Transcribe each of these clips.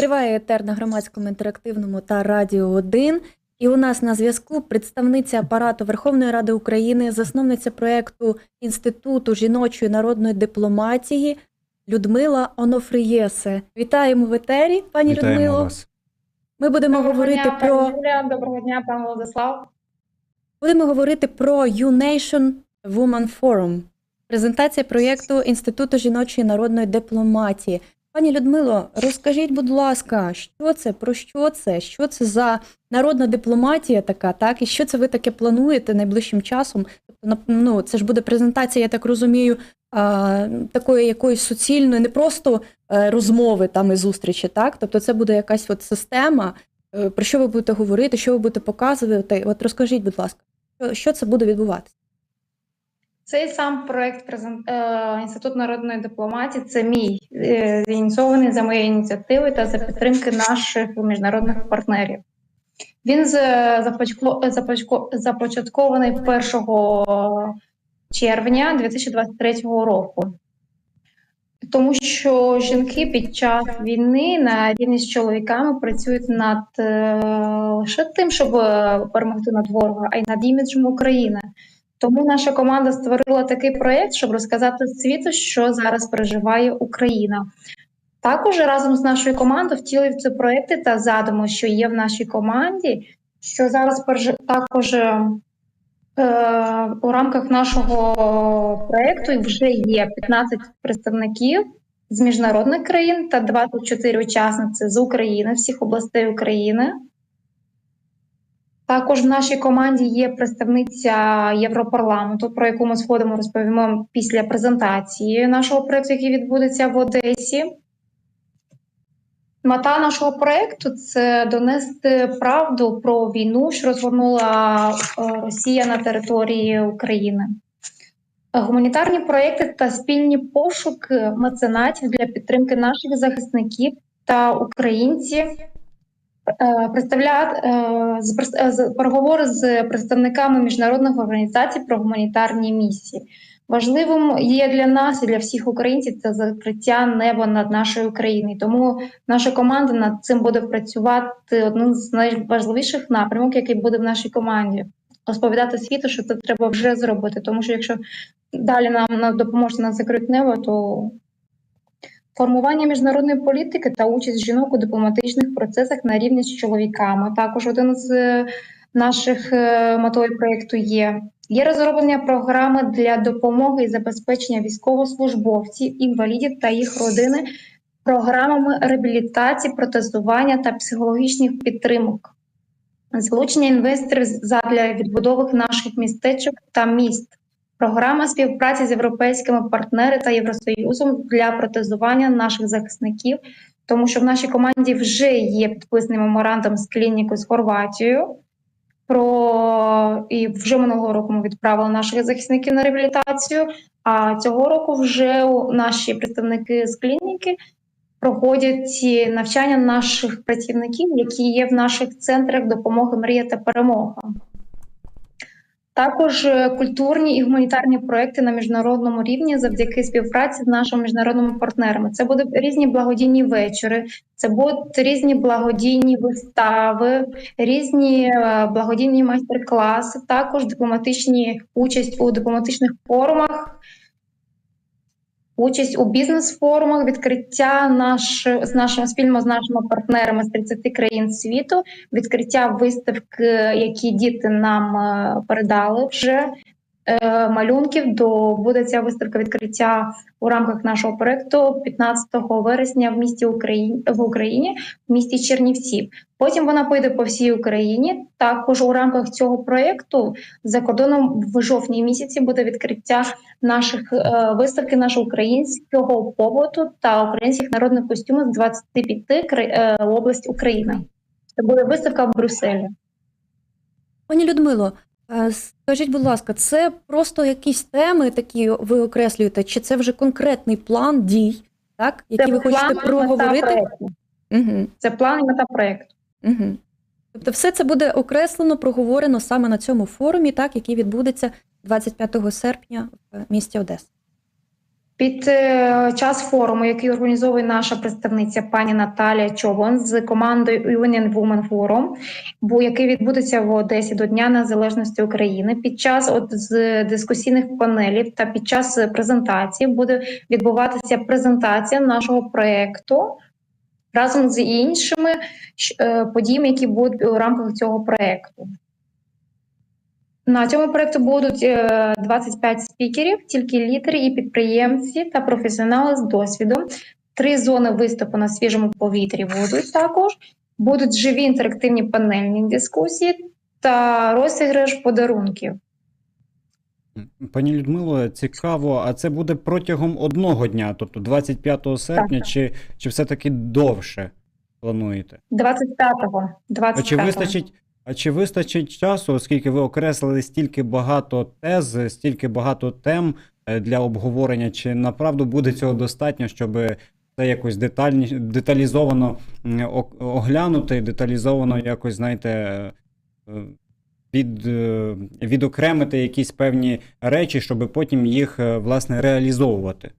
Триває етер на громадському інтерактивному та Радіо 1. І у нас на зв'язку представниця апарату Верховної Ради України, засновниця проєкту Інституту жіночої народної дипломатії Людмила Онофриєсе. Вітаємо в етері, пані Вітаємо Людмило. вас. Ми будемо Доброго говорити дня, про пані доброго дня, пан Владислав. будемо говорити про U-Nation Woman Forum. Презентація проєкту Інституту жіночої народної дипломатії. Пані Людмило, розкажіть, будь ласка, що це, про що це? Що це за народна дипломатія така, так? І що це ви таке плануєте найближчим часом? Тобто, ну, це ж буде презентація, я так розумію, а, такої якоїсь суцільної, не просто е, розмови там і зустрічі, так? Тобто це буде якась от система, е, про що ви будете говорити, що ви будете показувати. От розкажіть, будь ласка, що це буде відбуватися? Цей сам проект презент... е, Інститут народної дипломатії це мій е, ініційований за моєю ініціативою та за підтримки наших міжнародних партнерів. Він започаткований 1 червня 2023 року. Тому що жінки під час війни на рівні з чоловіками працюють над е, лише тим, щоб перемогти над ворога, а й над іміджем України. Тому наша команда створила такий проєкт, щоб розказати світу, що зараз переживає Україна. Також разом з нашою командою втілив ці проекти та задуми, що є в нашій команді, що зараз також е, е, у рамках нашого проєкту вже є 15 представників з міжнародних країн та 24 учасниці з України, всіх областей України. Також в нашій команді є представниця Європарламенту, про яку ми згодом розповімо після презентації нашого проєкту, який відбудеться в Одесі. Мета нашого проєкту це донести правду про війну, що розгорнула е, Росія на території України. Гуманітарні проєкти та спільні пошуки меценатів для підтримки наших захисників та українців з прес- е, з- переговори з представниками міжнародних організацій про гуманітарні місії. Важливим є для нас і для всіх українців це закриття неба над нашою Україною. Тому наша команда над цим буде працювати одним з найважливіших напрямок, який буде в нашій команді. Розповідати світу, що це треба вже зробити. Тому що якщо далі нам допоможе на закрити небо, то Формування міжнародної політики та участь жінок у дипломатичних процесах на рівні з чоловіками. Також один з е, наших е, метою проєкту є. Є розроблення програми для допомоги і забезпечення військовослужбовців, інвалідів та їх родини програмами реабілітації, протезування та психологічних підтримок, залучення інвесторів задля відбудови наших містечок та міст. Програма співпраці з європейськими партнерами та Євросоюзом для протезування наших захисників, тому що в нашій команді вже є підписаний меморандум з клінікою з Хорватією. Про і вже минулого року ми відправили наших захисників на реабілітацію. А цього року вже наші представники з клініки проходять навчання наших працівників, які є в наших центрах допомоги Мрія та перемога. Також е, культурні і гуманітарні проекти на міжнародному рівні завдяки співпраці з нашими міжнародними партнерами. Це будуть різні благодійні вечори, це будуть різні благодійні вистави, різні е, благодійні майстер-класи, також дипломатичні участь у дипломатичних форумах. Участь у бізнес-форумах, відкриття наш, з нашими спільно з нашими партнерами з 30 країн світу, відкриття виставки, які діти нам е, передали вже малюнків. До буде ця виставка відкриття у рамках нашого проекту 15 вересня в місті Україні в Україні, в місті Чернівці. Потім вона поїде по всій Україні. Також у рамках цього проекту за кордоном в жовтні місяці буде відкриття наших е, виставки нашого українського побуту та українських народних костюмів з 25 кра- е, область України. Це буде виставка в Брюсселі. Пані Людмило, е, скажіть, будь ласка, це просто якісь теми такі ви окреслюєте, чи це вже конкретний план дій, так, які ви хочете проговорити? Угу. Це план і мета проєкту. Угу. Тобто, все це буде окреслено, проговорено саме на цьому форумі, так, який відбудеться 25 серпня в місті Одеса. Під е, час форуму, який організовує наша представниця пані Наталія Човон з командою Union Women Forum, який відбудеться в Одесі до Дня Незалежності України. Під час от з дискусійних панелів та під час презентації буде відбуватися презентація нашого проекту разом з іншими е, подіями, які будуть у рамках цього проекту. На цьому проекту будуть е, 25 спікерів, тільки лідери і підприємці та професіонали з досвідом. Три зони виступу на свіжому повітрі будуть також. Будуть живі інтерактивні панельні дискусії та розіграш подарунків. Пані Людмило, цікаво, а це буде протягом одного дня, тобто 25 серпня, Так. чи, чи все-таки довше плануєте? 25-го. А 25-го. чи вистачить, а чи вистачить часу, оскільки ви окреслили стільки багато тез, стільки багато тем е, для обговорення, чи направду буде цього достатньо, щоб це якось детальні, деталізовано оглянути, деталізовано якось, знаєте, е, е, від, е, відокремити якісь певні речі, щоб потім їх власне реалізовувати?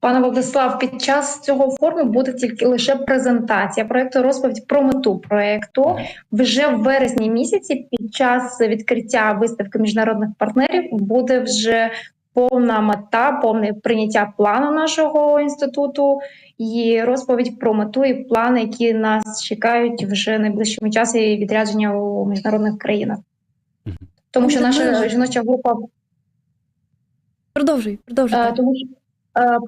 Пане Владислав, під час цього форуму буде тільки лише презентація проекту, розповідь про мету проекту. Вже в вересні місяці, під час відкриття виставки міжнародних партнерів, буде вже повна мета, повне прийняття плану нашого інституту і розповідь про мету і плани, які нас чекають вже найближчими часі відрядження у міжнародних країнах. Тому що наша жіноча група Продовжуй, Е, продовжуй. тому що е,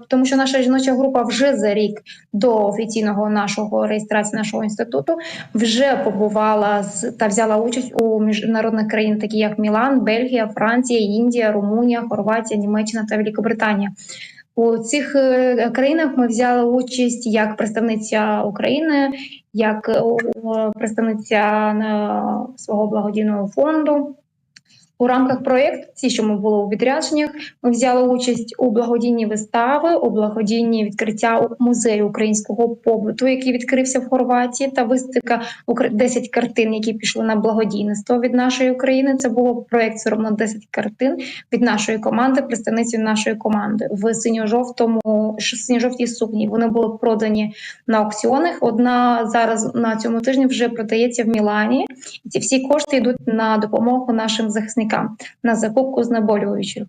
тому що наша жіноча група вже за рік до офіційного нашого реєстрації нашого інституту вже побувала з та взяла участь у міжнародних країн, такі як Мілан, Бельгія, Франція, Індія, Румунія, Хорватія, Німеччина та Великобританія. У цих е, країнах ми взяли участь як представниця України, як е, представниця е, свого благодійного фонду. У рамках проєкту, що ми були у відрядженнях, ми взяли участь у благодійні вистави, у благодійні відкриття музею українського побуту, який відкрився в Хорватії, та виставка укр- 10 картин, які пішли на благодійництво від нашої України. Це було проєкт одно 10 картин від нашої команди, представниці нашої команди в синьо-жовтому синьо-жовтій сукні. Вони були продані на аукціонах. Одна зараз на цьому тижні вже продається в Мілані. Ці всі кошти йдуть на допомогу нашим захисникам на закупку знеболюючих.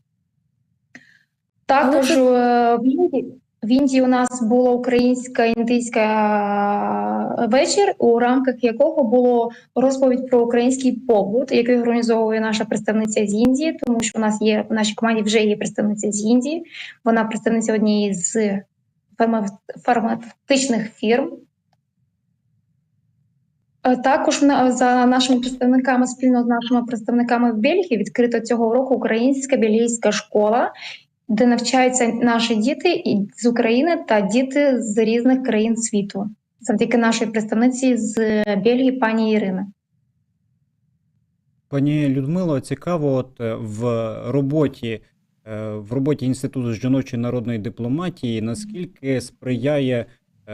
Також е, в Індії, в Індії у нас була українська індійська е, вечір, у рамках якого було розповідь про український побут, який організовує наша представниця з Індії, тому що у нас є в нашій команді вже є представниця з Індії. Вона представниця однієї з фарма- фармацевтичних фірм. Е, Також за нашими представниками, спільно з нашими представниками в Бельгії, відкрита цього року українська бельгійська школа, де навчаються наші діти з України та діти з різних країн світу, завдяки нашій представниці з Бельгії, пані Ірини. Пані Людмило, цікаво, от е, в роботі е, в роботі Інституту жіночої народної дипломатії, наскільки сприяє е,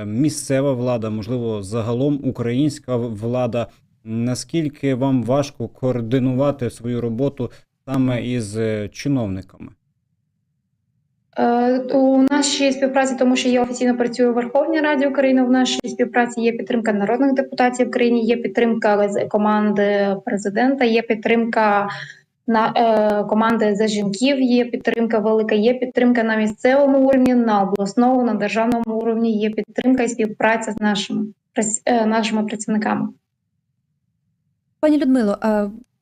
місцева влада, можливо, загалом українська влада, наскільки вам важко координувати свою роботу саме із е, чиновниками? Е, У нашій співпраці, тому що я офіційно працюю у Верховній Раді України. В нашій співпраці є підтримка народних депутатів в країні, є підтримка команди президента, є підтримка на е, команди за жінків. Є підтримка велика, є підтримка на місцевому уровні, на обласному, на державному уровні. Є підтримка і співпраця з нашими е, нашими працівниками. Пані Людмило,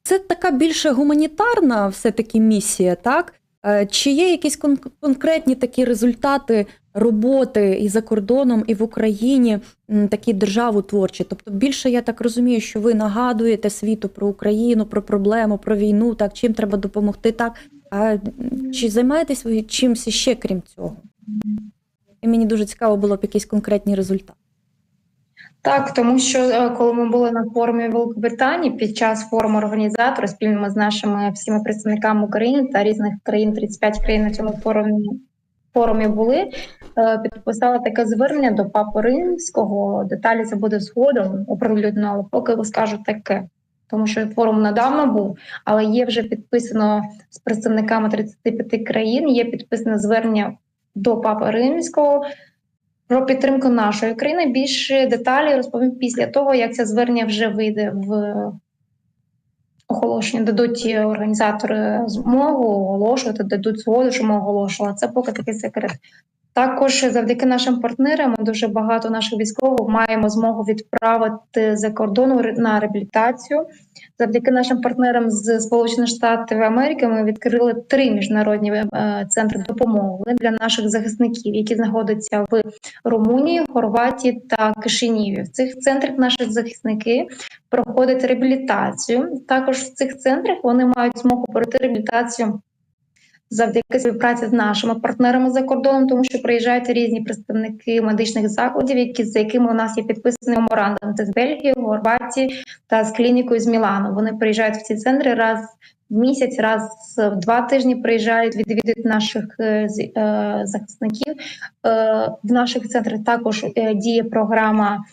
це така більше гуманітарна все-таки місія, так? Е, Чи є якісь кон- конкретні такі результати роботи і за кордоном, і в Україні, такі державотворчі? Тобто більше я так розумію, що ви нагадуєте світу про Україну, про проблему, про війну, так чим треба допомогти, так? А чи займаєтесь ви чимось ще крім цього? І мені дуже цікаво було б якісь конкретні результати. Так, тому що е, коли ми були на форумі в Великобританії, під час форуму організатора спільно з нашими всіма представниками України та різних країн, 35 країн на цьому форумі форумі були, е, підписали таке звернення до Папи Римського. Деталі це буде згодом оприлюднено, але поки скажу таке. тому що форум недавно був, але є вже підписано з представниками 35 країн. Є підписане звернення до Папи Римського про підтримку нашої країни. Більше деталі розповім після того, як це звернення вже вийде в оголошення. Дадуть організатори змогу оголошувати, дадуть згоду, що ми оголошували. Це поки такий секрет. Також завдяки нашим партнерам дуже багато наших військових маємо змогу відправити за кордон ре- на реабілітацію. Завдяки нашим партнерам з Сполучених Штатів Америки ми відкрили три міжнародні е, центри допомоги для наших захисників, які знаходяться в Румунії, Хорватії та Кишиніві. В цих центрах наші захисники проходять реабілітацію. Також в цих центрах вони мають змогу пройти реабілітацію завдяки співпраці з нашими партнерами за кордоном, тому що приїжджають різні представники медичних закладів, які за якими у нас є підписаний меморандум. Це з Бельгії, Хорватії та з клінікою з Мілану. Вони приїжджають в ці центри раз в місяць, раз в два тижні приїжджають, відвідують наших е, з- е, захисників. Е, В наших центрах також е, діє програма.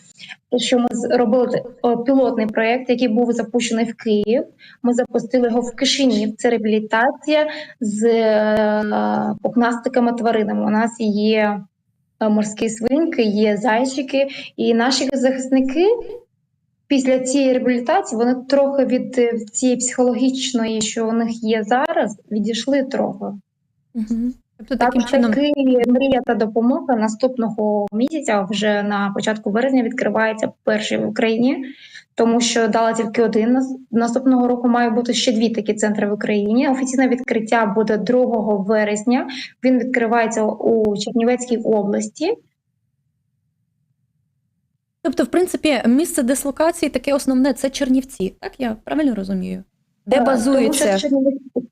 Що ми зробили пілотний проєкт, який був запущений в Київ. Ми запустили його в Кишинів. Це реабілітація з е, пухнастиками тваринами. У нас є е, морські свинки, є зайчики, і наші захисники після цієї реабілітації вони трохи від е, цієї психологічної, що у них є зараз, відійшли трохи. Угу. Тобто Так, таким чином таки мрія та допомога наступного місяця, вже на початку березня, відкривається перший в Україні, тому що дала тільки один. Наступного року має бути ще дві такі центри в Україні. Офіційне відкриття буде 2 вересня. Він відкривається у Чернівецькій області. Тобто, в принципі, місце дислокації таке основне це Чернівці. Так я правильно розумію? Де базується? Тому що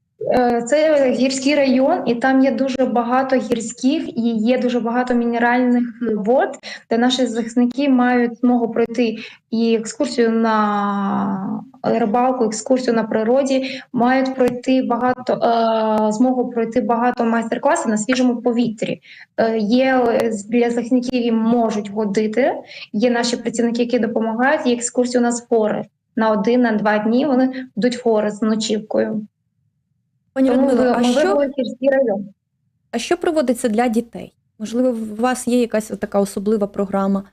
Це гірський район, і там є дуже багато гірських і є дуже багато мінеральних вод, де наші захисники мають змогу пройти і екскурсію на рибалку, екскурсію на природі, мають пройти багато е, змогу пройти багато майстер-класів на свіжому повітрі. Е, Є е, для захисників їм можуть годити. Є наші працівники, які допомагають. Є нас в гори. На один, на два дні вони йдуть в гори з ночівкою. Пані ви- а що, район. а що проводиться для дітей? Можливо, у вас є якась така особлива програма?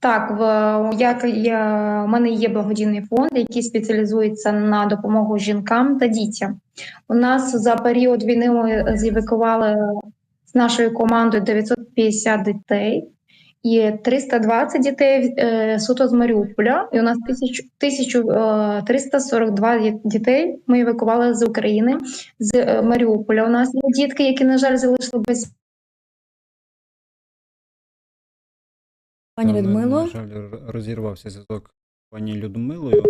Так, в як я, у мене є благодійний фонд, який спеціалізується на допомогу жінкам та дітям. У нас за період війни ми зівикували з нашою командою 950 дітей. І 320 дітей е, суто з Маріуполя, і у нас 1000 1342 ді- дітей ми евакували з України з е, Маріуполя. У нас є дітки, які, на жаль, залишили без Пані Людмило, На жаль, розірвався зв'язок з пані Людмилою.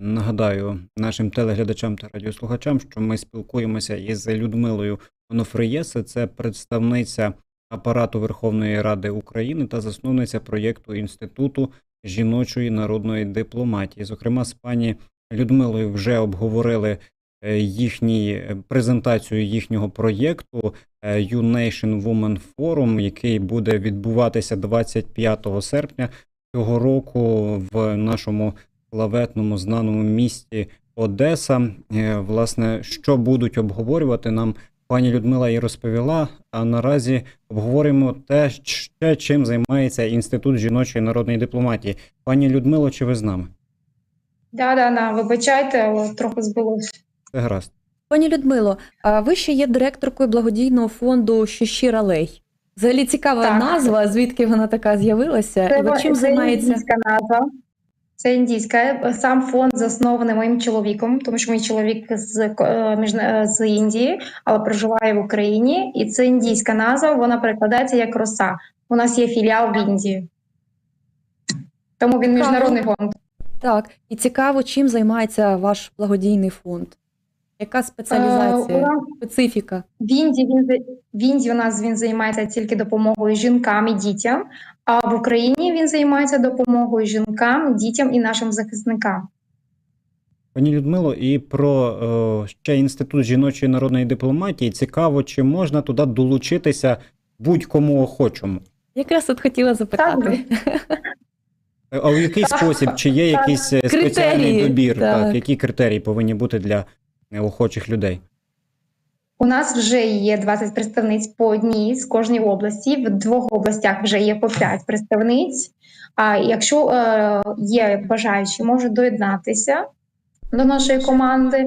Нагадаю нашим телеглядачам та радіослухачам, що ми спілкуємося із Людмилою Онофриєсе, це представниця апарату Верховної Ради України та засновниця проєкту Інституту жіночої народної дипломатії. Зокрема, з пані Людмилою вже обговорили е, їхній е, презентацію їхнього проєкту е, U-Nation Women Forum, який буде відбуватися 25 серпня цього року в нашому славетному знаному місті Одеса. Власне, що будуть обговорювати нам пані Людмила і розповіла. А наразі обговорюємо те, ще чим займається Інститут жіночої народної дипломатії. Пані Людмило, чи ви з нами? да, да, да, вибачайте, але трохи збилося. Це гаразд. пані Людмило, а ви ще є директоркою благодійного фонду Щищира Лей. Взагалі цікава Так. назва, звідки вона така з'явилася, і ви чим це займається? назва. Це індійська. Сам фонд заснований моїм чоловіком, тому що мій чоловік з, е, з Індії, але проживає в Україні. І це індійська назва, вона перекладається як роса. У нас є філіал в Індії. Тому він міжнародний фонд. Так, і цікаво, чим займається ваш благодійний фонд? Яка Е, спеціалізація, нас специфіка? В Індії він в Індії у нас він займається тільки допомогою жінкам і дітям, а в Україні він займається допомогою жінкам, дітям і нашим захисникам. Пані Людмило, і про е, ще інститут жіночої народної дипломатії цікаво, чи можна туди долучитися будь-кому охочому. Якраз от хотіла запитати. А у який спосіб? Чи є якийсь е, Критерії, спеціальний добір? так. Так. які критерії повинні бути для е, охочих людей? У нас вже є 20 представниць по одній з кожної області. В двох областях вже є по 5 представниць. А якщо е, є бажаючі, можуть доєднатися до нашої команди.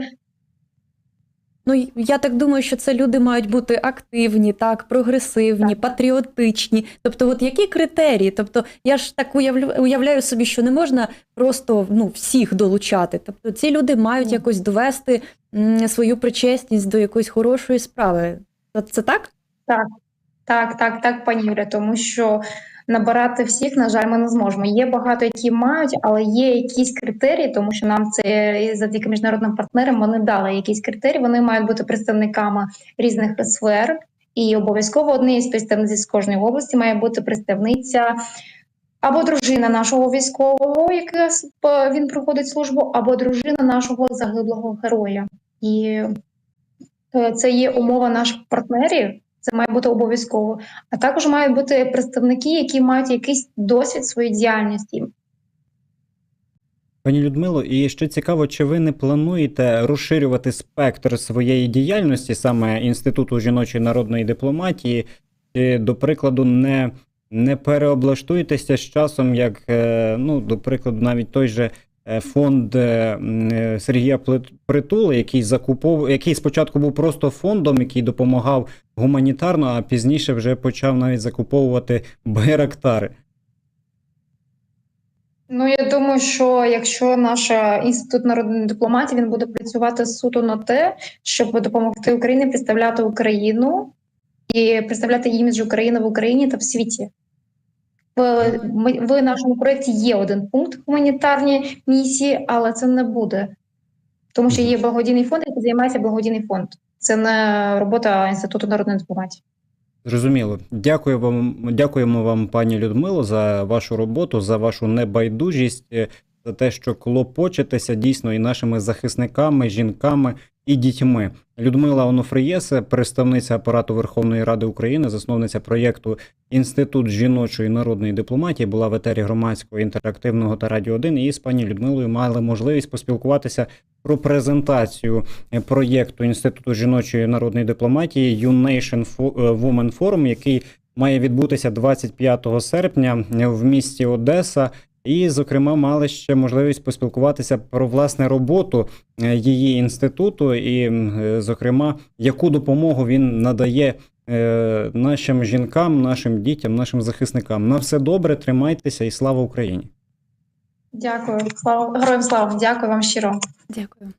Ну, я так думаю, що це люди мають бути активні, так, прогресивні, патріотичні. Тобто, от які критерії? Тобто, я ж так уявлю, уявляю собі, що не можна просто ну, всіх долучати. Тобто, ці люди мають Ні. якось довести м, свою причесність до якоїсь хорошої справи. Це- Це так? Так, так, так, пані Юля, тому що набирати всіх, на жаль, ми не зможемо. Є багато, які мають, але є якісь критерії, тому що нам це завдяки міжнародним партнерам вони дали якісь критерії. Вони мають бути представниками різних сфер, і обов'язково однією з представниць з кожної області має бути представниця. Або дружина нашого військового, яка він проходить службу, або дружина нашого загиблого героя. І е, це є умова наших партнерів. Це має бути обов'язково. А також мають бути представники, які мають якийсь досвід своєї діяльності. Пані Людмило, і ще цікаво, чи ви не плануєте розширювати спектр своєї діяльності, саме Інституту жіночої народної дипломатії, чи, до прикладу, не, не переоблаштуєтеся з часом, як, е, ну, до прикладу, навіть той же фонд е, е, Сергія Притули, який закупов, який спочатку був просто фондом, який допомагав гуманітарно, а пізніше вже почав навіть закуповувати байрактари. Ну я думаю, що якщо наш е, інститут народної дипломатії він буде працювати суто на те, щоб допомогти Україні представляти Україну і представляти імідж України в Україні та в світі. В, в нашому проєкті є один пункт гуманітарні місії, але це не буде. Тому що є благодійний фонд, який займається благодійний фонд. Це не робота Інституту народної дипломатії. Зрозуміло. Дякую вам, дякуємо вам, пані Людмило, за вашу роботу, за вашу небайдужість, е, за те, що клопочетеся дійсно і нашими захисниками, жінками і дітьми. Людмила Онофриєсе, представниця апарату Верховної Ради України, засновниця проєкту Інститут жіночої народної дипломатії, була в етері громадського інтерактивного та радіо 1. І з пані Людмилою мали можливість поспілкуватися про презентацію проєкту Інституту жіночої народної дипломатії UNation Fo- е, Women Forum, який має відбутися 25 серпня в місті Одеса. І, зокрема, мали ще можливість поспілкуватися про власне роботу е, її інституту, і, е, зокрема, яку допомогу він надає е, нашим жінкам, нашим дітям, нашим захисникам. На все добре, тримайтеся і слава Україні! Дякую, слава героям слава! Дякую вам щиро. Дякую.